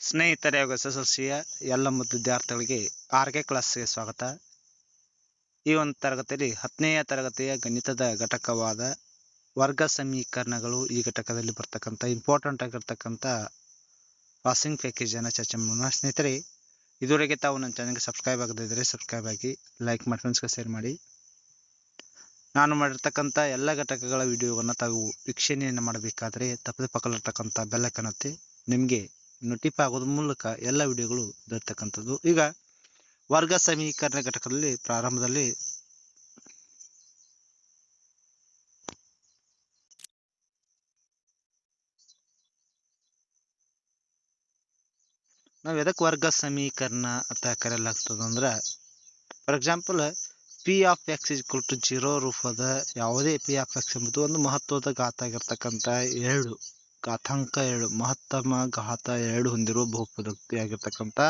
ಸ್ನೇಹಿತರೆ ಹಾಗೂ S S ಎಲ್ಲ ವಿದ್ಯಾರ್ಥಿಗಳಿಗೆ ಆರ್ಗೆ ಕ್ಲಾಸ್ಗೆ ಸ್ವಾಗತ. ಈ ಒಂದು ತರಗತಿಯಲ್ಲಿ ಹತ್ತನೆಯ ತರಗತಿಯ ಗಣಿತದ ಘಟಕವಾದ ವರ್ಗ ಸಮೀಕರಣಗಳು ಈ ಘಟಕದಲ್ಲಿ ಬರ್ತಕ್ಕಂಥ ಇಂಪಾರ್ಟೆಂಟ್ ಆಗಿರ್ತಕ್ಕಂಥ ಪಾಸಿಂಗ್ ಪ್ಯಾಕೇಜನ್ನು ಚರ್ಚೆ ಮಾಡೋಣ. ಸ್ನೇಹಿತರೆ, ಇದುವರೆಗೆ ತಾವು ನನ್ನ ಚಾನಲ್ಗೆ ಸಬ್ಸ್ಕ್ರೈಬ್ ಆಗದಿದ್ದರೆ ಸಬ್ಸ್ಕ್ರೈಬ್ ಆಗಿ ಲೈಕ್ ಮಾಡಿ ಫ್ರೆಂಡ್ಸ್ಗೆ ಶೇರ್ ಮಾಡಿ. ನಾನು ಮಾಡಿರ್ತಕ್ಕಂಥ ಎಲ್ಲ ಘಟಕಗಳ ವಿಡಿಯೋವನ್ನು ತಾವು ವೀಕ್ಷಣೆಯನ್ನು ಮಾಡಬೇಕಾದ್ರೆ ತಪ್ಪದೆ ಪಕ್ಕದಲ್ಲಿರ್ತಕ್ಕಂಥ ಬೆಲ್ಲ ಒತ್ತಿ ನಿಮಗೆ ನೋಟಿಫೈ ಆಗೋದ್ರ ಮೂಲಕ ಎಲ್ಲ ವಿಡಿಯೋಗಳು ದೊರೆತಕ್ಕಂಥದ್ದು ಈಗ ವರ್ಗ ಸಮೀಕರಣ ಘಟಕದಲ್ಲಿ ಪ್ರಾರಂಭದಲ್ಲಿ ನಾವು ಎದಕ್ಕೆ ವರ್ಗ ಸಮೀಕರಣ ಅಂತ ಕರೆಯಲಾಗ್ತದೆ ಅಂದ್ರೆ for example P of X equal to zero ರೂಪದ ಯಾವುದೇ ಪಿ ಆಫ್ ಎಕ್ಸ್ ಎಂಬುದು ಒಂದು ಮಹತ್ವದ ಘಾತ ಆಗಿರ್ತಕ್ಕಂಥ ಎರಡು. ಘಾತಾಂಕ ಎರಡು ಮಹತ್ತಮ ಘಾತ ಎರಡು ಹೊಂದಿರುವ ಬಹುಪದಕ್ತಿಯಾಗಿರ್ತಕ್ಕಂಥ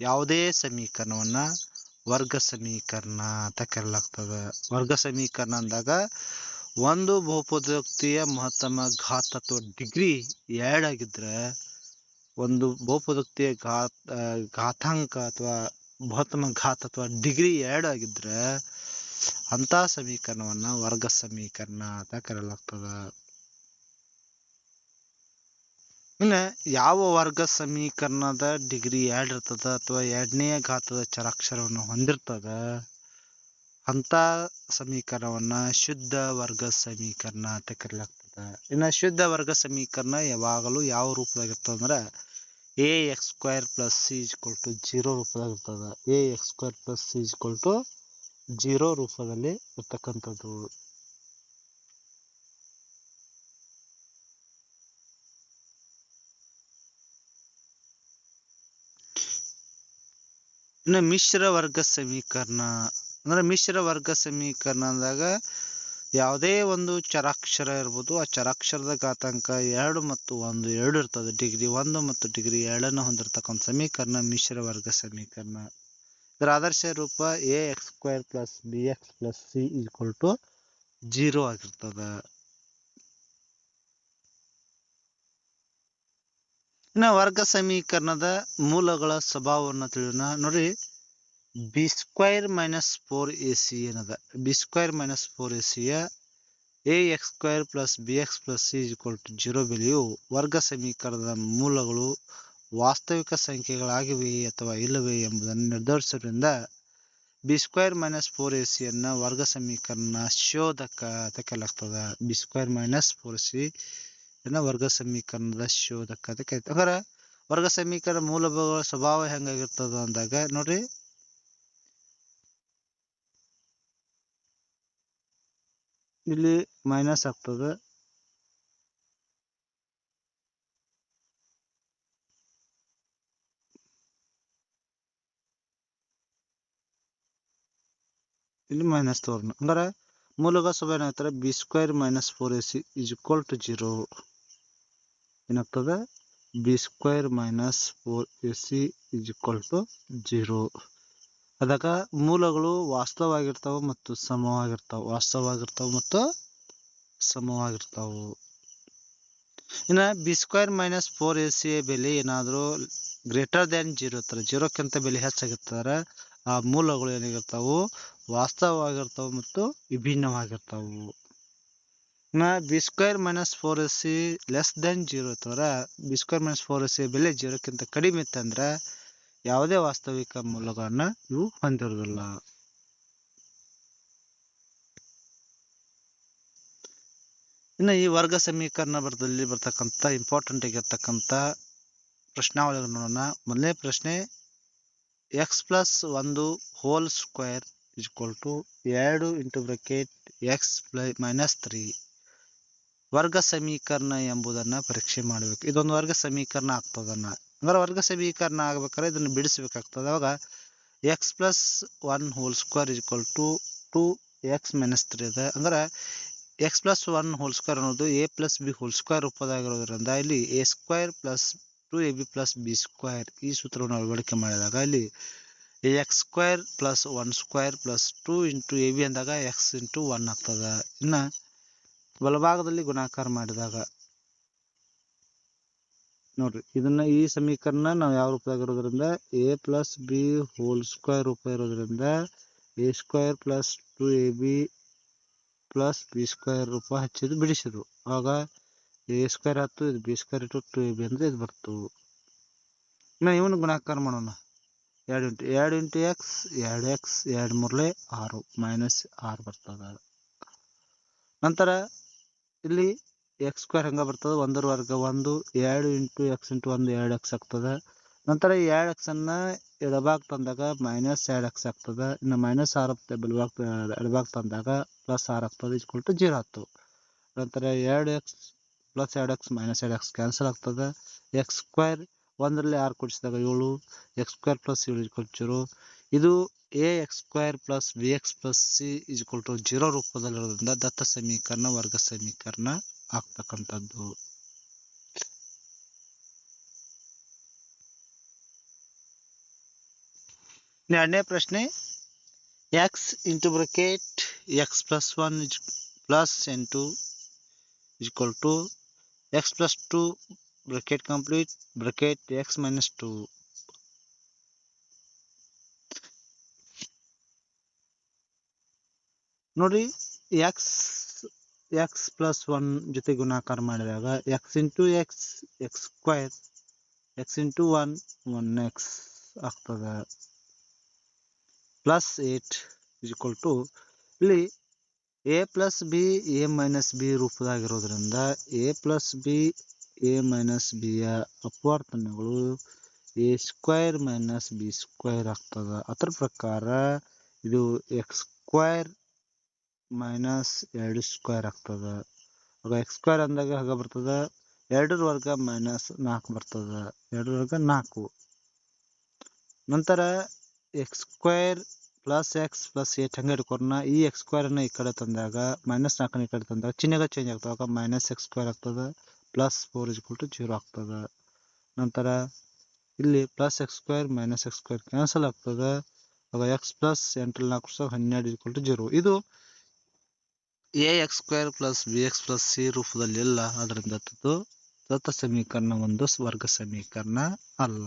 ಯಾವುದೇ ಸಮೀಕರಣವನ್ನ ವರ್ಗ ಸಮೀಕರಣ ಅಂತ ಕರೆಯಲಾಗ್ತದೆ. ವರ್ಗ ಸಮೀಕರಣ ಅಂದಾಗ ಒಂದು ಬಹುಪದೋಕ್ತಿಯ ಮಹತ್ತಮ ಘಾತ ಅಥವಾ ಡಿಗ್ರಿ ಎರಡಾಗಿದ್ರೆ ಒಂದು ಬಹುಪದೋಕ್ತಿಯ ಘಾತ ಘಾತಾಂಕ ಅಥವಾ ಮಹತ್ತಮ ಘಾತ ಅಥವಾ ಡಿಗ್ರಿ ಎರಡು ಆಗಿದ್ರೆ ಅಂತ ಸಮೀಕರಣವನ್ನ ವರ್ಗ ಸಮೀಕರಣ ಅಂತ ಕರೆಯಲಾಗ್ತದ. ಇನ್ನು ಯಾವ ವರ್ಗ ಸಮೀಕರಣದ ಡಿಗ್ರಿ ಎರಡು ಇರ್ತದ ಅಥವಾ ಎರಡನೇ ಘಾತದ ಚರಾಕ್ಷರವನ್ನು ಹೊಂದಿರ್ತದ? ಅಂತ ಸಮೀಕರಣವನ್ನ ಶುದ್ಧ ವರ್ಗ ಸಮೀಕರಣ ಅಂತ ಕರೆಯಲಾಗ್ತದ ಇನ್ನು ಶುದ್ಧ ವರ್ಗ ಸಮೀಕರಣ ಯಾವಾಗಲೂ ಯಾವ ರೂಪದಾಗ ಅಂದ್ರೆ A X square plus C equal to zero ರೂಪದಾಗಿರ್ತದ. A X square plus C to zero ರೂಪದಲ್ಲಿ ಇರ್ತಕ್ಕಂಥದ್ದು. ಇನ್ನು ಮಿಶ್ರ ವರ್ಗ ಸಮೀಕರಣ, ಅಂದ್ರೆ ಮಿಶ್ರ ವರ್ಗ ಸಮೀಕರಣ ಅಂದಾಗ ಯಾವುದೇ ಒಂದು ಚರಾಕ್ಷರ ಇರ್ಬೋದು, ಆ ಚರಾಕ್ಷರದ ಘಾತಾಂಕ ಎರಡು ಮತ್ತು ಒಂದು, ಎರಡು ಇರ್ತದೆ. ಡಿಗ್ರಿ ಒಂದು ಮತ್ತು ಡಿಗ್ರಿ ಎರಡನ್ನು ಹೊಂದಿರತಕ್ಕಂಥ ಸಮೀಕರಣ ಮಿಶ್ರ ವರ್ಗ ಸಮೀಕರಣ. ಇದರ ಆದರ್ಶ ರೂಪ A X square plus B X plus C equal to zero ಆಗಿರ್ತದ. ಇನ್ನು ವರ್ಗ ಸಮೀಕರಣದ ಮೂಲಗಳ ಸ್ವಭಾವವನ್ನು ತಿಳಿಯೋಣ. ನೋಡಿ B square minus four A C ಏನದ B square minus four A ಸಿಯ A X square plus B X plus C equal to zero ಬೆಲೆಯು ವರ್ಗ ಸಮೀಕರಣದ ಮೂಲಗಳು ವಾಸ್ತವಿಕ ಸಂಖ್ಯೆಗಳಾಗಿವೆಯೇ ಅಥವಾ ಇಲ್ಲವೇ ಎಂಬುದನ್ನು ನಿರ್ಧರಿಸೋದ್ರಿಂದ B square minus four A ಸಿಯನ್ನು ವರ್ಗ ಸಮೀಕರಣ ಶೋಧಕ ಅಂತ ಕರೆಯಲಾಗ್ತದ B square minus four C ವರ್ಗ ಸಮೀಕರಣದ ಶೋಧಕ ಅಂತ ಕರಿತೀವಿ ಅಂದ್ರೆ ವರ್ಗ ಸಮೀಕರಣ ಮೂಲಭೂತ ಸ್ವಭಾವ ಹೆಂಗಾಗಿರ್ತದ ಅಂದಾಗ ನೋಡ್ರಿ. ಇಲ್ಲಿ ಮೈನಸ್ ಆಗ್ತದ. ಇಲ್ಲಿ ಮೈನಸ್ ತೋರ್ನ. ಅಂದ್ರೆ ಮೂಲಗ ಸ್ವಭಾವ ಏನಾಗ್ತಾರೆ B square minus four A C is equal to zero ಏನಾಗ್ತದೆ B square minus four A C is equal to zero ಅದಾಗ ಮೂಲಗಳು ವಾಸ್ತವವಾಗಿರ್ತಾವ ಮತ್ತು ಸಮವಾಗಿರ್ತಾವ. ವಾಸ್ತವವಾಗಿರ್ತಾವ ಮತ್ತು ಸಮವಾಗಿರ್ತಾವು. ಇನ್ನು B square minus four A C ಬೆಲೆ ಏನಾದರೂ ಗ್ರೇಟರ್ ದ್ಯಾನ್ ಜೀರೋ ಇರ್ತಾರೆ ಜೀರೋಕ್ಕಿಂತ ಬೆಲೆ ಹೆಚ್ಚಾಗಿರ್ತಾರೆ, ಆ ಮೂಲಗಳು ಏನಾಗಿರ್ತಾವು? ವಾಸ್ತವವಾಗಿರ್ತಾವ ಮತ್ತು ವಿಭಿನ್ನವಾಗಿರ್ತಾವು. ಇನ್ನು B square minus four S C less than zero ತೋರ B square minus four S C ಬೆಲೆ ಜೀರೋಕ್ಕಿಂತ ಕಡಿಮೆ ಇತ್ತಂದ್ರೆ ಯಾವುದೇ ವಾಸ್ತವಿಕ ಮೂಲಗಳನ್ನ ಇವು ಹೊಂದಿರೋದಿಲ್ಲ ಇನ್ನು ಈ ವರ್ಗ ಸಮೀಕರಣ ಬರದಲ್ಲಿ ಬರ್ತಕ್ಕಂಥ ಇಂಪಾರ್ಟೆಂಟ್ ಆಗಿರ್ತಕ್ಕಂಥ ಪ್ರಶ್ನಾವಳಿ ನೋಡೋಣ. ಮೊದಲನೇ ಪ್ರಶ್ನೆ ಎಕ್ಸ್ ಪ್ಲಸ್ ಒಂದು ಹೋಲ್ ಸ್ಕ್ವೇರ್ ಈಕ್ವಲ್ ಟು ಎರಡು into bracket X plus minus three ವರ್ಗ ಸಮೀಕರಣ ಎಂಬುದನ್ನು ಪರೀಕ್ಷೆ ಮಾಡಬೇಕು. ಇದೊಂದು ವರ್ಗ ಸಮೀಕರಣ ಆಗ್ತದನ್ನ. ಅಂದ್ರೆ ವರ್ಗ ಸಮೀಕರಣ ಆಗ್ಬೇಕಾದ್ರೆ ಇದನ್ನು ಬಿಡಿಸ್ಬೇಕಾಗ್ತದೆ. ಅವಾಗ X plus one whole square equal to two X minus three ಇದೆ. ಅಂದ್ರೆ X plus one whole square ಅನ್ನೋದು A plus B whole square ರೂಪದಾಗಿರೋದ್ರಿಂದ ಇಲ್ಲಿ A square plus two A B plus B square ಈ ಸೂತ್ರವನ್ನು ಅಳವಡಿಕೆ ಮಾಡಿದಾಗ ಇಲ್ಲಿ X square plus one square plus two into A B ಅಂದಾಗ ಎಕ್ಸ್ ಇಂಟು ಒನ್ ಆಗ್ತದೆ. ಇನ್ನು ಬಲಭಾಗದಲ್ಲಿ ಗುಣಾಕಾರ ಮಾಡಿದಾಗ ನೋಡ್ರಿ, ಇದನ್ನ ಈ ಸಮೀಕರಣ ನಾವು ಯಾವ ರೂಪದಾಗ ಇರೋದ್ರಿಂದ A plus B whole square ರೂಪ ಇರೋದ್ರಿಂದ A square plus two A B plus B square ರೂಪ ಹಚ್ಚಿದ್ದು ಬಿಡಿಸಿದ್ರು. ಆಗ ಎ ಸ್ಕ್ವೇರ್ ಆಯ್ತು ಇದು ಬಿ ಸ್ಕ್ವೇರ್ ಇಟ್ಟು ಟು ಎ ಬಿ ಅಂದ್ರೆ ಇದು ಬರ್ತು. ನಾ ಇವನು ಗುಣಾಕಾರ ಮಾಡೋಣ. ಎರಡು ಇಂಟು ಎರಡು ಇಂಟು ಎಕ್ಸ್ ಎರಡು ಎಕ್ಸ್ ಎರಡು ಮೂರಲೆ ಆರು ಮೈನಸ್ ಆರು ಬರ್ತದ. ನಂತರ ಇಲ್ಲಿ ಎಕ್ಸ್ ಸ್ಕ್ವೇರ್ ಹೆಂಗ ಬರ್ತದೆ, ಒಂದರ ವರ್ಗ ಒಂದು, ಎರಡು ಇಂಟು ಎಕ್ಸ್ ಇಂಟು ಒಂದು, ಎರಡು ಎಕ್ಸ್ ಆಗ್ತದೆ. ನಂತರ ಎರಡು ಎಕ್ಸ್ ಅನ್ನ ಎಡಭಾಗ ತಂದಾಗ ಮೈನಸ್ ಎರಡು ಎಕ್ಸ್ ಆಗ್ತದೆ. ಇನ್ನು ಮೈನಸ್ ಆರು ಬಲಭಾಗ ಎಡಭಾಗ ತಂದಾಗ ಪ್ಲಸ್ ಆರು ಆಗ್ತದೆ ಇಸ್ಕೊಲ್ ಟು ಜೀರೋ ಆಗ್ತದೆ. ನಂತರ ಎರಡು ಎಕ್ಸ್ ಪ್ಲಸ್ ಎರಡು ಎಕ್ಸ್ ಮೈನಸ್ ಎರಡು ಎಕ್ಸ್ ಕ್ಯಾನ್ಸಲ್ ಆಗ್ತದೆ. ಎಕ್ಸ್ ಸ್ಕ್ವೇರ್ ಒಂದರಲ್ಲಿ ಆರು ಕೊಡಿಸಿದಾಗ ಏಳು ಎಕ್ಸ್ ಸ್ಕ್ವೇರ್ ಪ್ಲಸ್ ಏಳು ಇಸ್ಕೊಲ್ ಜೀರೋ ಇದು A X square plus B X plus C is equal to zero ರೂಪದಲ್ಲಿರೋದ್ರಿಂದ ದತ್ತ ಸಮೀಕರಣ, ವರ್ಗ ಸಮೀಕರಣ ಆಗ್ತಕ್ಕಂಥದ್ದು. ಇನ್ನು ಎರಡನೇ ಪ್ರಶ್ನೆ X into bracket X plus one plus ಎಂಟು equal to X plus two bracket complete bracket X minus two ನೋಡಿ ಎಕ್ಸ್ ಎಕ್ಸ್ ಪ್ಲಸ್ ಒನ್ ಜೊತೆ ಗುಣಾಕಾರ ಮಾಡಿದಾಗ X into X X square X into one one X ಆಗ್ತದೆ. Plus eight equal to ಇಲ್ಲಿ A plus B A minus B ರೂಪದಾಗಿರೋದ್ರಿಂದ A plus B A minus ಬಿಯ ಅಪವರ್ತನಗಳು A square minus B square ಆಗ್ತದೆ. ಅದರ ಪ್ರಕಾರ ಇದು X square minus ಎರಡು square ಆಗ್ತದ. ಆಗ x square ಅಂದಾಗ ಹಾಗೆ ಬರ್ತದೆ ಎರಡರ ವರ್ಗ ಮೈನಸ್ ನಾಲ್ಕು ಬರ್ತದೆ. ಎರಡರ ವರ್ಗ ನಾಲ್ಕು. ನಂತರ X square plus X plus eight ಹಂಗೆ ಇಟ್ಕೊರ್ನ ಈ ಎಕ್ಸ್ ಸ್ಕ್ವೇರನ್ನು ಈ ಕಡೆ ತಂದಾಗ ಮೈನಸ್ ನಾಲ್ಕನ ಈ ಕಡೆ ತಂದಾಗ ಚಿಹ್ನೆಗಳು ಚೇಂಜ್ ಆಗ್ತದೆ. ಆಗ ಮೈನಸ್ ಎಕ್ಸ್ ಸ್ಕ್ವೇರ್ ಆಗ್ತದೆ plus four is to zero ಆಗ್ತದೆ. ನಂತರ ಇಲ್ಲಿ plus X square minus X square cancel ಆಗ್ತದೆ. ಆಗ ಎಕ್ಸ್ ಪ್ಲಸ್ ಎಂಟ್ರಲ್ಲಿ ನಾಲ್ಕು ಸಾವಿರ ಹನ್ನೆರಡು ಇಸ್ಕಲ್ ಟು ಜೀರೋ ಇದು A X square plus B X plus C ರೂಪದಲ್ಲಿ ಇಲ್ಲ ಅದರಿಂದ ಅದು ದತ್ತ ಸಮೀಕರಣ ಒಂದು ವರ್ಗ ಸಮೀಕರಣ ಅಲ್ಲ.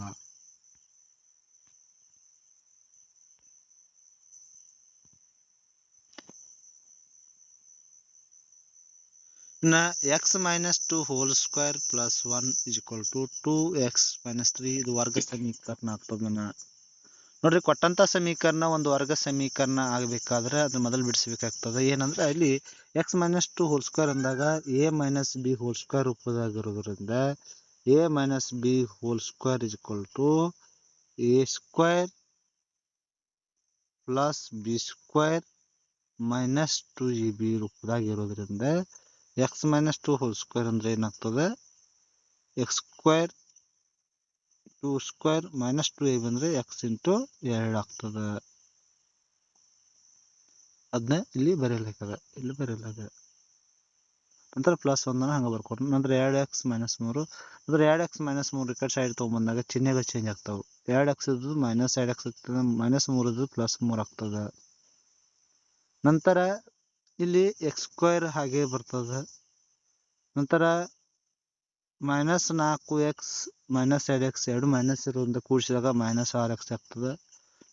ಇನ್ನು X minus two whole square plus one is equal to two X minus three ಇದು ವರ್ಗ ಸಮೀಕರಣ ಆಗ್ತದೆ ನೋಡ್ರಿ ಕೊಟ್ಟಂತ ಸಮೀಕರಣ ಒಂದು ವರ್ಗ ಸಮೀಕರಣ ಆಗಬೇಕಾದ್ರೆ ಅದನ್ನ ಮೊದಲು ಬಿಡಿಸಬೇಕಾಗ್ತದೆ. ಏನಂದ್ರೆ ಇಲ್ಲಿ X minus two whole square ಅಂದಾಗ A minus B whole square ರೂಪದಾಗಿರೋದ್ರಿಂದ A minus B whole square is equal to A square plus B square minus two A B ರೂಪದಾಗಿರೋದ್ರಿಂದ X minus two whole square ಅಂದ್ರೆ ಏನಾಗ್ತದೆ? X square two square minus two A ಬಂದ್ರೆ X into ಎರಡು ಆಗ್ತದೆ. ಅದನ್ನ ಇಲ್ಲಿ ಬರೆಯಲಾಗ್ತದೆ. ಇಲ್ಲಿ ಬರೆಯಲಾಗಿದೆ ನಂತರ ಪ್ಲಸ್ ಒಂದನ್ನು ಹಂಗೆ ಬರ್ಕೊಂಡು ನಂತರ ಎರಡು ಎಕ್ಸ್ ಮೈನಸ್ ಮೂರು. ನಂತರ ಎರಡು ಎಕ್ಸ್ ಮೈನಸ್ ಮೂರು ಈ ಕಡೆ ಸೈಡ್ ತೊಗೊಂಬಂದಾಗ ಚಿಹ್ನೆಗಳು ಚೇಂಜ್ ಆಗ್ತಾವೆ. ಎರಡು ಎಕ್ಸ್ ಇದ್ದು ಮೈನಸ್ ಎರಡು ಎಕ್ಸ್ ಆಗ್ತದೆ ಮೈನಸ್ ಮೂರು ಇದ್ದು ಪ್ಲಸ್ ಮೂರು ಆಗ್ತದೆ. ನಂತರ ಇಲ್ಲಿ ಎಕ್ಸ್ ಸ್ಕ್ವೇರ್ ಹಾಗೆ ಬರ್ತದೆ. ನಂತರ ಮೈನಸ್ ನಾಲ್ಕು ಎಕ್ಸ್ ಮೈನಸ್ ಎರಡು ಎಕ್ಸ್ ಎರಡು ಮೈನಸ್ ಇರೋದ್ರಿಂದ ಕೂಡಿಸಿದಾಗ ಮೈನಸ್ ಆರು ಎಕ್ಸ್ ಆಗ್ತದೆ.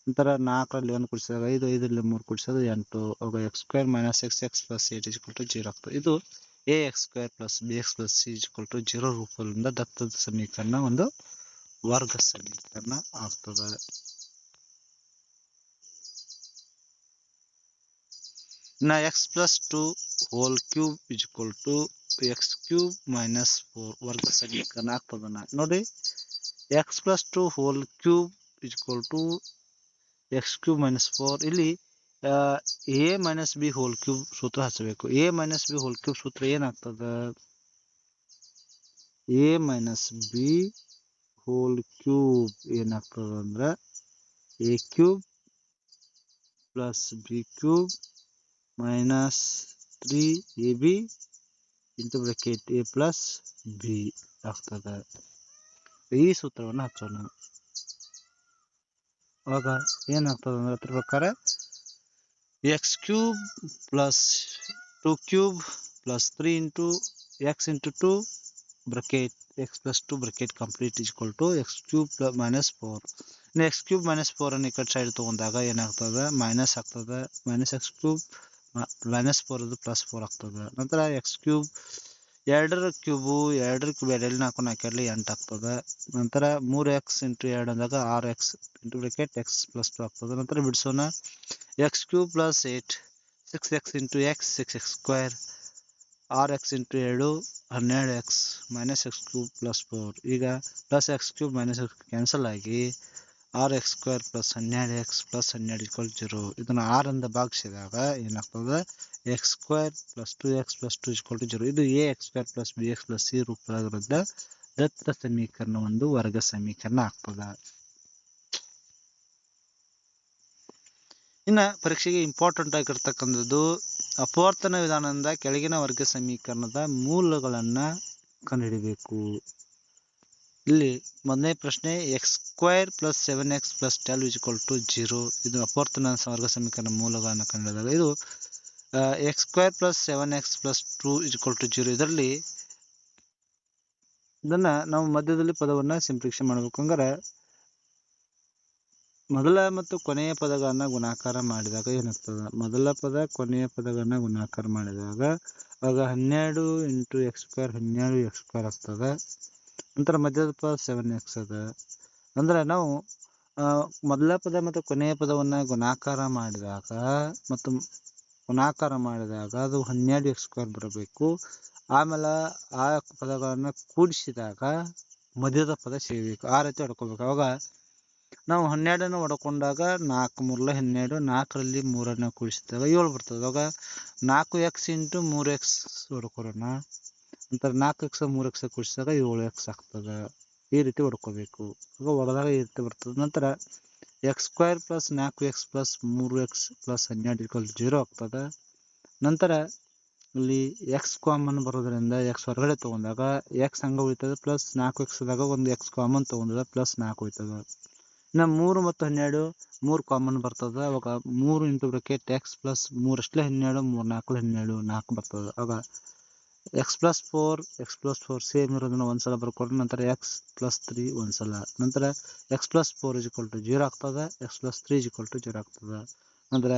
ನಂತರ ನಾಲ್ಕರಲ್ಲಿ ಒಂದು ಕೂಡಿಸಿದಾಗ ಐದು, ಐದರಲ್ಲಿ ಮೂರು ಕೂಡಿಸಿದಾಗ ಎಂಟು. ಅವಾಗ X square minus X X plus eight is to zero ಆಗ್ತದೆ. ಇದು A X square plus B X plus C is to zero ರೂಪದಿಂದ ದತ್ತದ ಸಮೀಕರಣ ಒಂದು ವರ್ಗ ಸಮೀಕರಣ ಆಗ್ತದೆ. ಇನ್ನು X plus two whole cube is equal to X cube minus four ವರ್ಗ ಸಮೀಕರಣ ಆಗ್ತದ ನೋಡಿ X plus two whole cube is equal to X cube minus four ಇಲ್ಲಿ A minus B whole cube ಸೂತ್ರ ಹಚ್ಚಬೇಕು A minus B whole cube ಸೂತ್ರ ಏನಾಗ್ತದ A minus B whole cube ಏನಾಗ್ತದ ಅಂದ್ರೆ A cube plus B cube minus three A B into bracket A plus B ಆಗ್ತದೆ. ಈ ಸೂತ್ರವನ್ನು ಹಚ್ಚೋಣ. ಅವಾಗ ಏನಾಗ್ತದೆ ಅಂದ್ರೆ ಅದ್ರ ಪ್ರಕಾರ X cube plus two cube plus three into X into two bracket X plus two bracket complete equal to X cube minus four X cube minus four ಅನ್ನು ಈ ಕಡೆ ಸೈಡ್ ತೊಗೊಂಡಾಗ ಏನಾಗ್ತದೆ? ಮೈನಸ್ ಆಗ್ತದೆ. Minus x cube minus four ಅದು plus four ಆಗ್ತದೆ. ನಂತರ x cube ಎರಡರ ಕ್ಯೂಬು ಎರಡರ ಕ್ಯೂಬ್ ಎರಡಲ್ಲಿ ನಾಲ್ಕು ನಾಲ್ಕರಲ್ಲಿ ಎಂಟು ಆಗ್ತದೆ. ನಂತರ ಮೂರು ಎಕ್ಸ್ ಇಂಟು ಎರಡು ಅಂದಾಗ ಆರು x into bracket x plus two ಆಗ್ತದೆ. ನಂತರ ಬಿಡಿಸೋಣ. X cube plus eight six x into x six x square ಆರು ಎಕ್ಸ್ ಇಂಟು ಎರಡು ಹನ್ನೆರಡು x minus x cube plus four ಈಗ plus x cube minus x cancel ಆಗಿ ಆರ್ x square plus ಹನ್ನೆರಡು x plus ಹನ್ನೆರಡು ಇಕ್ವಲ್ ಜೀರೋ ಇದನ್ನು ಆರಿಂದ ಭಾಗಿಸಿದಾಗ ಏನಾಗ್ತದೆ? X square plus two x plus two equal to zero ಇದು a x square plus b x plus c ರೂಪದಾಗಿರೋದ್ರಿಂದ ದತ್ತ ಸಮೀಕರಣ ಒಂದು ವರ್ಗ ಸಮೀಕರಣ ಆಗ್ತದೆ. ಇನ್ನ ಪರೀಕ್ಷೆಗೆ ಇಂಪಾರ್ಟೆಂಟ್ ಆಗಿರ್ತಕ್ಕಂಥದ್ದು ಅಪವರ್ತನ ವಿಧಾನದಿಂದ ಕೆಳಗಿನ ವರ್ಗ ಸಮೀಕರಣದ ಮೂಲಗಳನ್ನ ಕಂಡುಹಿಡಿಬೇಕು. ಇಲ್ಲಿ ಮೊದಲನೇ ಪ್ರಶ್ನೆ x square plus seven x plus twelve equal to zero ಇದು ಅಪವರ್ತನ ವರ್ಗ ಸಮೀಕರಣ ಮೂಲಗಳನ್ನು ಕಂಡುಹಿಡಿದಾಗ ಇದು x square plus seven x plus two equal to zero ಇದರಲ್ಲಿ ಇದನ್ನು ನಾವು ಮಧ್ಯದಲ್ಲಿ ಪದವನ್ನ ಸಿಂಪ್ಲಿಕ್ಷನ್ ಮಾಡಬೇಕು ಹಂಗಾರೆ ಮೊದಲ ಮತ್ತು ಕೊನೆಯ ಪದಗಳನ್ನು ಗುಣಾಕಾರ ಮಾಡಿದಾಗ ಏನಾಗ್ತದೆ? ಮೊದಲ ಪದ, ಕೊನೆಯ ಪದಗಳನ್ನು ಗುಣಾಕಾರ ಮಾಡಿದಾಗ ಆಗ ಹನ್ನೆರಡು ಇಂಟು ಎಕ್ಸ್ ಸ್ಕ್ವೇರ್ ಹನ್ನೆರಡು ಎಕ್ಸ್ ಸ್ಕ್ವೇರ್ ಆಗ್ತದೆ. ನಂತರ ಮಧ್ಯದ ಪದ ಸೆವೆನ್ ಎಕ್ಸ್ ಅದ. ಅಂದ್ರೆ ನಾವು ಮೊದಲ ಪದ ಮತ್ತು ಕೊನೆಯ ಪದವನ್ನ ಗುಣಾಕಾರ ಮಾಡಿದಾಗ ಮತ್ತು ಗುಣಾಕಾರ ಮಾಡಿದಾಗ ಅದು ಹನ್ನೆರಡು ಎಕ್ಸ್ ಸ್ಕ್ವೇರ್ ಬರಬೇಕು. ಆಮೇಲೆ ಆ ಪದಗಳನ್ನು ಕೂಡಿಸಿದಾಗ ಮಧ್ಯದ ಪದ ಸಿಗಬೇಕು ಆ ರೀತಿ ಹೊಡ್ಕೋಬೇಕು. ಅವಾಗ ನಾವು ಹನ್ನೆರಡನ್ನು ಹೊಡ್ಕೊಂಡಾಗ ನಾಲ್ಕು ಮೂರಲ ಹನ್ನೆರಡು, ನಾಲ್ಕರಲ್ಲಿ ಮೂರನ್ನು ಕೂಡಿಸಿದಾಗ ಏಳು ಬರ್ತದೆ. ಅವಾಗ ನಾಲ್ಕು ಎಕ್ಸ್ ಇಂಟು ಮೂರು ಎಕ್ಸ್ ಹೊಡ್ಕೊರೋಣ ನಂತರ ನಾಲ್ಕು ಎಕ್ಸ ಮೂರು ಎಕ್ಸ ಕೂಡಿಸಿದಾಗ ಏಳು ಎಕ್ಸ್ ಆಗ್ತದೆ. ಈ ರೀತಿ ಹೊಡ್ಕೋಬೇಕು. ಆಗ ಹೊಡೆದಾಗ ಈ ರೀತಿ ಬರ್ತದೆ. ನಂತರ ಎಕ್ಸ್ ಸ್ಕ್ವೇರ್ ಪ್ಲಸ್ ನಾಲ್ಕು ಎಕ್ಸ್ ಪ್ಲಸ್ ಮೂರು ಎಕ್ಸ್ ಪ್ಲಸ್ ಹನ್ನೆರಡು ಇಕ್ವಲ್ ಜೀರೋ ಆಗ್ತದೆ. ನಂತರ ಇಲ್ಲಿ ಎಕ್ಸ್ ಕಾಮನ್ ಬರೋದ್ರಿಂದ ಎಕ್ಸ್ ಹೊರಗಡೆ ತಗೊಂಡಾಗ ಎಕ್ಸ್ ಹಂಗ ಉಳಿತದೆ ಪ್ಲಸ್ ನಾಲ್ಕು ಎಕ್ಸ್ದಾಗ ಒಂದು ಎಕ್ಸ್ ಕಾಮನ್ ತೊಗೊಂಡಾಗ ಪ್ಲಸ್ ನಾಲ್ಕು ಉಳಿತದೆ. ಇನ್ನು ಮೂರು ಮತ್ತು ಹನ್ನೆರಡು ಮೂರು ಕಾಮನ್ ಬರ್ತದೆ. ಅವಾಗ ಮೂರು ಇಂಟು ಬ್ರಕೆಟ್ ಎಕ್ಸ್ ಪ್ಲಸ್ ಮೂರಷ್ಟಲೇ ಹನ್ನೆರಡು ಮೂರು ನಾಲ್ಕು ಹನ್ನೆರಡು ನಾಲ್ಕು ಬರ್ತದೆ. ಅವಾಗ x plus four x plus four same ಇರೋದನ್ನ ಒಂದ್ಸಲ ಬರ್ಕೊಂಡು ನಂತರ ಎಕ್ಸ್ ಪ್ಲಸ್ ತ್ರೀ ಒಂದ್ಸಲ. ನಂತರ x plus four is equal to zero ಆಗ್ತದೆ x plus three is equal to zero ಆಗ್ತದೆ. ನಂತರ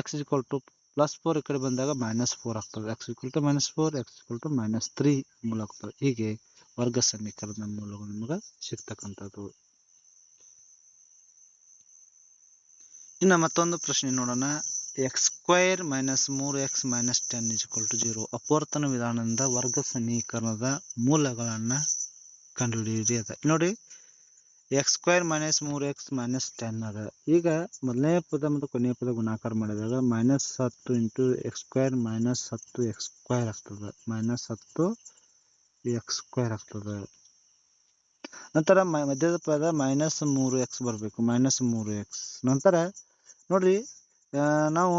x is equal to plus four ಈ ಕಡೆ ಬಂದಾಗ ಮೈನಸ್ ಫೋರ್ ಆಗ್ತದೆ. X equal to minus four x equal to minus three ಮೂಲ ಆಗ್ತದೆ. ಹೀಗೆ ವರ್ಗ ಸಮೀಕರಣದ ಮೂಲಗಳು ನಮಗೆ ಸಿಗ್ತಕ್ಕಂಥದ್ದು. ಇನ್ನು ಮತ್ತೊಂದು ಪ್ರಶ್ನೆ ನೋಡೋಣ. ಎಕ್ಸ್ ಸ್ಕ್ವೈರ್ ಮೈನಸ್ ಮೂರು x minus ten is equal to zero ಅಪವರ್ತನ ವಿಧಾನದಿಂದ ವರ್ಗ ಸಮೀಕರಣದ ಮೂಲಗಳನ್ನು ಕಂಡುಹಿಡಿಯಿರಿ ಅದ ನೋಡಿ ಎಕ್ಸ್ ಸ್ಕ್ವೈರ್ ಮೈನಸ್ ಮೂರು ಎಕ್ಸ್ ಮೈನಸ್ ಟೆನ್ ಅದ. ಈಗ ಮೊದಲನೇ ಪದ ಮತ್ತು ಕೊನೆಯ ಪದ ಗುಣಾಕಾರ ಮಾಡಿದಾಗ ಮೈನಸ್ ಹತ್ತು ಇಂಟು ಎಕ್ಸ್ ಸ್ಕ್ವೈರ್ ಮೈನಸ್ ಹತ್ತು ಎಕ್ಸ್ ಸ್ಕ್ವೈರ್ ಆಗ್ತದೆ. ಮೈನಸ್ ಹತ್ತು ಎಕ್ಸ್ ಸ್ಕ್ವೈರ್ ಆಗ್ತದೆ. ನಂತರ ಮಧ್ಯದ ಪದ ಮೈನಸ್ ಮೂರು ಎಕ್ಸ್ ಬರಬೇಕು. ಮೈನಸ್ ಮೂರು ಎಕ್ಸ್ ನಂತರ ನೋಡ್ರಿ ನಾವು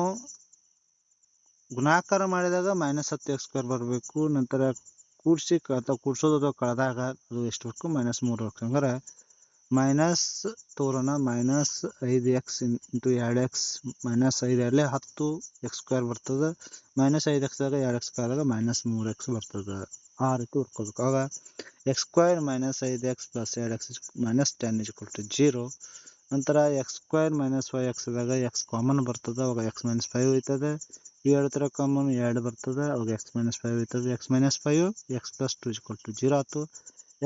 ಗುಣಾಕಾರ ಮಾಡಿದಾಗ ಮೈನಸ್ ಹತ್ತು ಎಕ್ಸ್ ಸ್ಕ್ವೇರ್ ಬರಬೇಕು, ನಂತರ ಕೂಡಿಸಿ ಅಥವಾ ಕೂಡ್ಸೋದು ಅಥವಾ ಕಳೆದಾಗ ಅದು ಎಷ್ಟು ಬರ್ಕು ಮೈನಸ್ ಮೂರು ಎಕ್ಸ್ ಹಂಗಾರೆ ಮೈನಸ್ ತೋರೋಣ ಮೈನಸ್ ಐದು ಎಕ್ಸ್ ಇಂಟು ಎರಡು ಎಕ್ಸ್ ಮೈನಸ್ ಐದು ಎರಡಲೇ ಹತ್ತು ಎಕ್ಸ್ ಸ್ಕ್ವೇರ್ ಬರ್ತದೆ. ಮೈನಸ್ ಐದು ಎಕ್ಸ್ದಾಗ ಎರಡು ಎಕ್ಸ್ ಸ್ಕ್ವೇರ್ದಾಗ ಮೈನಸ್ ಮೂರು ಎಕ್ಸ್ ಬರ್ತದೆ. ಆ ರೀತಿ ಹುಡ್ಕೋಬೇಕು. ಆಗ ಎಕ್ಸ್ ಸ್ಕ್ವೇರ್ ಮೈನಸ್ ಐದು ಎಕ್ಸ್ ಪ್ಲಸ್ ಎರಡು x minus ten is two zero ನಂತರ x square minus y x ಆದಾಗ ಎಕ್ಸ್ ಕಾಮನ್ ಬರ್ತದೆ, ಅವಾಗ ಎಕ್ಸ್ ಮೈನಸ್ ಫೈವ್ ಹೋಯ್ತದೆ ಎರಡು ಥರ ಕಾಮನ್ ಎರಡು ಬರ್ತದೆ, ಅವಾಗ x minus five ಹೋಯ್ತದೆ x minus five x plus two equal to zero ಆಯ್ತು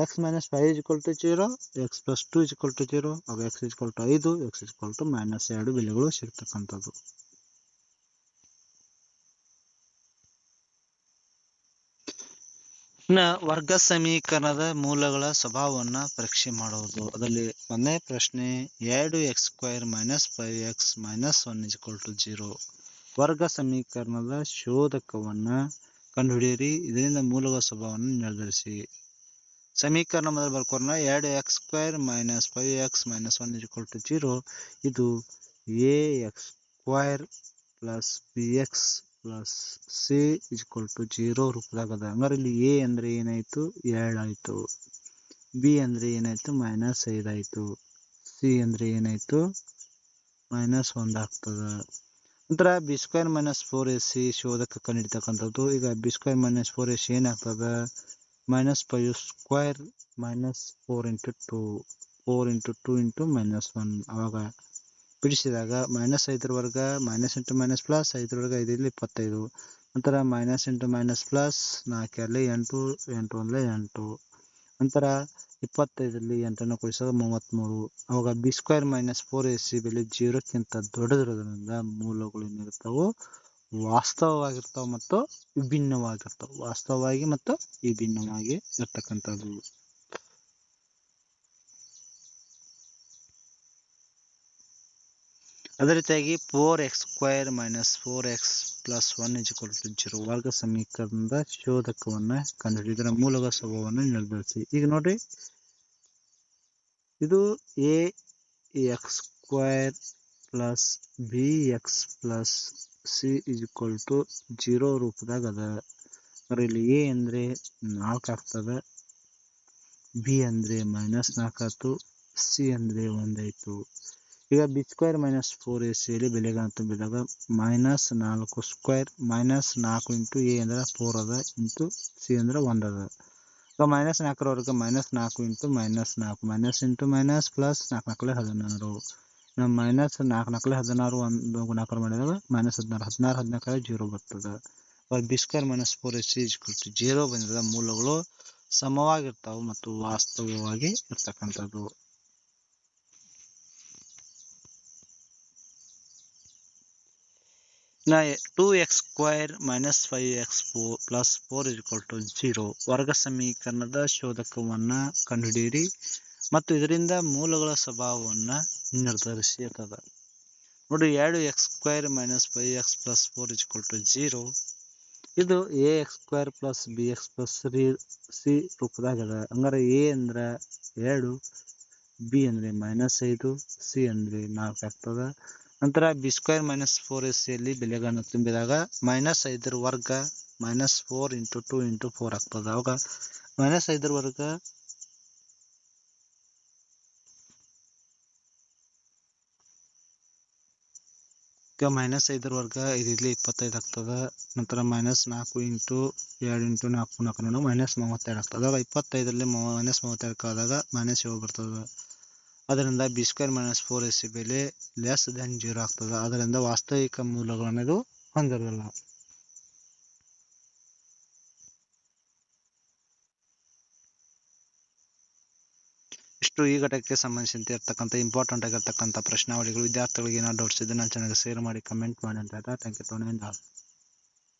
x minus five equal to zero x plus two equal to zero ಅವಾಗ ಎಕ್ಸ್ ಇಜ್ಕೊಲ್ ಟು ಐದು x is equal to minus ಎರಡು ಬೆಲೆಗಳು ಸಿಗ್ತಕ್ಕಂಥದ್ದು. ಇನ್ನ ವರ್ಗ ಸಮೀಕರಣದ ಮೂಲಗಳ ಸ್ವಭಾವವನ್ನ ಪರೀಕ್ಷೆ ಮಾಡುವುದು ಅದರಲ್ಲಿ ಒಂದನೇ ಪ್ರಶ್ನೆ, ಎರಡು x square minus five x minus one is two zero. ವರ್ಗ ಸಮೀಕರಣದ ಶೋಧಕವನ್ನ ಕಂಡುಹಿಡಿಯಿರಿ, ಇದರಿಂದ ಮೂಲಗಳ ಸ್ವಭಾವವನ್ನು ನಿರ್ಧರಿಸಿ. ಸಮೀಕರಣ ಮೊದಲು ಬರ್ಕೋಣ ಎರಡು x square minus five x minus one is two zero. ಇದು a x square plus b x plus c equal to zero ರೂಪದಾಗ ಅದ ಹಂಗಾರೆ ಇಲ್ಲಿ ಎ ಅಂದ್ರೆ ಏನಾಯ್ತು? ಆಯ್ತು. ಬಿ ಅಂದ್ರೆ ಏನಾಯ್ತು? ಮೈನಸ್ ಐದು ಆಯ್ತು. ಸಿ ಅಂದ್ರೆ ಏನಾಯ್ತು? ಮೈನಸ್ ಒಂದು ಆಗ್ತದ. ನಂತರ b square minus four a c ಶೋಧಕ ಕಂಡಿಡ್ತಕ್ಕಂಥದ್ದು ಈಗ b square minus four s ಏನಾಗ್ತದೆ? Minus five square minus four into two four into two into minus one ಅವಾಗ ಬಿಡಿಸಿದಾಗ ಮೈನಸ್ ಐದರ ವರ್ಗ ಮೈನಸ್ ಎಂಟು ಮೈನಸ್ ಪ್ಲಸ್ ಐದರ ವರ್ಗ ಐದರಲ್ಲಿ ಇಪ್ಪತ್ತೈದು. ನಂತರ ಮೈನಸ್ ಎಂಟು ಮೈನಸ್ ಪ್ಲಸ್ ನಾಲ್ಕರಲ್ಲಿ ಎಂಟು ಎಂಟು ಅಲ್ಲಿ ಎಂಟು. ನಂತರ ಇಪ್ಪತ್ತೈದರಲ್ಲಿ ಎಂಟನ್ನು ಕೊಡಿಸೋದು ಮೂವತ್ತ್ಮೂರು ಅವಾಗ b square minus four a c ಬೆಲೆ ಜೀರೋಕ್ಕಿಂತ ದೊಡ್ಡದಿರೋದ್ರಿಂದ ಮೂಲಗಳು ಏನಿರ್ತಾವೆ ವಾಸ್ತವವಾಗಿರ್ತಾವೆ ಮತ್ತು ವಿಭಿನ್ನವಾಗಿರ್ತಾವೆ. ವಾಸ್ತವವಾಗಿ ಮತ್ತು ವಿಭಿನ್ನವಾಗಿ ಇರ್ತಕ್ಕಂಥದ್ದು. ಅದೇ ರೀತಿಯಾಗಿ four x square minus four x plus one is two zero ವರ್ಗ ಸಮೀಕರಣದ ಶೋಧಕವನ್ನು ಕಂಡುಹಿಡಿ ಇದರ ಮೂಲಕ ಸ್ವಭಾವವನ್ನು ನಿರ್ಧರಿಸಿ. ಈಗ ನೋಡ್ರಿ. ಇದು a x square plus b x plus c is equal to zero ರೂಪದಾಗ ಅದ. ಅಂದ್ರೆ ಇಲ್ಲಿ ಎ ಅಂದರೆ ನಾಲ್ಕು ಆಗ್ತದೆ. ಬಿ ಅಂದ್ರೆ ಮೈನಸ್ ನಾಲ್ಕು ಆಯ್ತು. ಸಿ ಅಂದರೆ ಒಂದಾಯ್ತು ಈಗ b square minus four a c ಬೆಲೆ ಅಂತ ಬಿದ್ದಾಗ ಮೈನಸ್ ನಾಲ್ಕು ಸ್ಕ್ವೇರ್ ಮೈನಸ್ ನಾಲ್ಕು ಇಂಟು ಎ ಅಂದ್ರೆ ಫೋರ್ ಅದ ಇಂಟು ಸಿ ಅಂದ್ರೆ ಒಂದು ಅದ. ಈಗ ಮೈನಸ್ ನಾಲ್ಕರವರೆಗೆ ಮೈನಸ್ ನಾಲ್ಕು ಇಂಟು ಮೈನಸ್ ನಾಲ್ಕು ಮೈನಸ್ ಇಂಟು ಮೈನಸ್ ಪ್ಲಸ್ ನಾಲ್ಕು ನಾಲ್ಕಲೇ ಹದಿನಾರು. ನಮ್ಮ ಮೈನಸ್ ನಾಲ್ಕು ನಾಲ್ಕಲೆ ಹದಿನಾರು ಒಂದು ಗುಣಾಕಾರ ಮಾಡಿದಾಗ ಮೈನಸ್ ಹದಿನಾರು ಹದಿನಾರು ಹದಿನಾಲ್ಕಲೆ ಜೀರೋ ಬರ್ತದೆ. B square minus four a c two zero ಬಂದಿದೆ ಮೂಲಗಳು ಸಮವಾಗಿರ್ತಾವೆ ಮತ್ತು ವಾಸ್ತವವಾಗಿ ಇರ್ತಕ್ಕಂಥದ್ದು. Two x square minus five x flow plus four is equal to zero ವರ್ಗ ಸಮೀಕರಣದ ಶೋಧಕವನ್ನು ಕಂಡುಹಿಡಿಯಿರಿ ಮತ್ತು ಇದರಿಂದ ಮೂಲಗಳ ಸ್ವಭಾವವನ್ನು ನಿರ್ಧರಿಸಿರ್ತದ. ನೋಡಿ, ಎರಡು x square minus five x plus four is equal to zero ಇದು a x square plus b x plus three c ರೂಪದಾಗದ. ಹಂಗಾರೆ ಎ ಅಂದ್ರೆ ಎರಡು ಬಿ ಅಂದ್ರೆ ಮೈನಸ್ ಐದು ಸಿ ಅಂದ್ರೆ ನಾಲ್ಕು ಆಗ್ತದ. ನಂತರ b square minus four s ಯಲ್ಲಿ ಬೆಲೆಗಳನ್ನು ತುಂಬಿದಾಗ ಮೈನಸ್ ಐದರ ವರ್ಗ minus four into two into four ಆಗ್ತದೆ. ಅವಾಗ ಮೈನಸ್ ಐದರ ವರ್ಗ ಈಗ ಮೈನಸ್ ಐದರ ವರ್ಗ ಇದಿರಲಿ ಇಪ್ಪತ್ತೈದು ಆಗ್ತದ. ನಂತರ ಮೈನಸ್ ನಾಲ್ಕು ಇಂಟು ಎರಡು ಇಂಟು ನಾಲ್ಕು ನಾಲ್ಕು ಮೈನಸ್ ಮೂವತ್ತೆರಡು ಆಗ್ತದೆ. ಅವಾಗ ಇಪ್ಪತ್ತೈದರಲ್ಲಿ ಮೈನಸ್ ಮೂವತ್ತೆರಡು ಆದಾಗ ಮೈನಸ್ ಏಳು ಬರ್ತದೆ. ಅದರಿಂದ b square minus four c ಬೆಲೆ ಲೆಸ್ ದೆನ್ ಜೀರೋ ಆಗ್ತದೆ. ಅದರಿಂದ ವಾಸ್ತವಿಕ ಮೂಲಗಳನ್ನದು ಹೊಂದಿರಲ್ಲ. ಇಷ್ಟು ಈ ಘಟಕಕ್ಕೆ ಸಂಬಂಧಿಸಿದಂತೆ ಇರ್ತಕ್ಕಂಥ ಇಂಪಾರ್ಟೆಂಟ್ ಆಗಿರ್ತಕ್ಕಂಥ ಪ್ರಶ್ನಾವಳಿಗಳು ವಿದ್ಯಾರ್ಥಿಗಳಿಗೆ ಏನಾದ್ರು ಡೌಟ್ಸ್ ಇದ್ರೆ ನನ್ನ ಚಾನಲ್ಗೆ ಶೇರ್ ಮಾಡಿ ಕಮೆಂಟ್ ಮಾಡಿ ಅಂತ ಹೇಳ್ತಾ ಥ್ಯಾಂಕ್ ಯು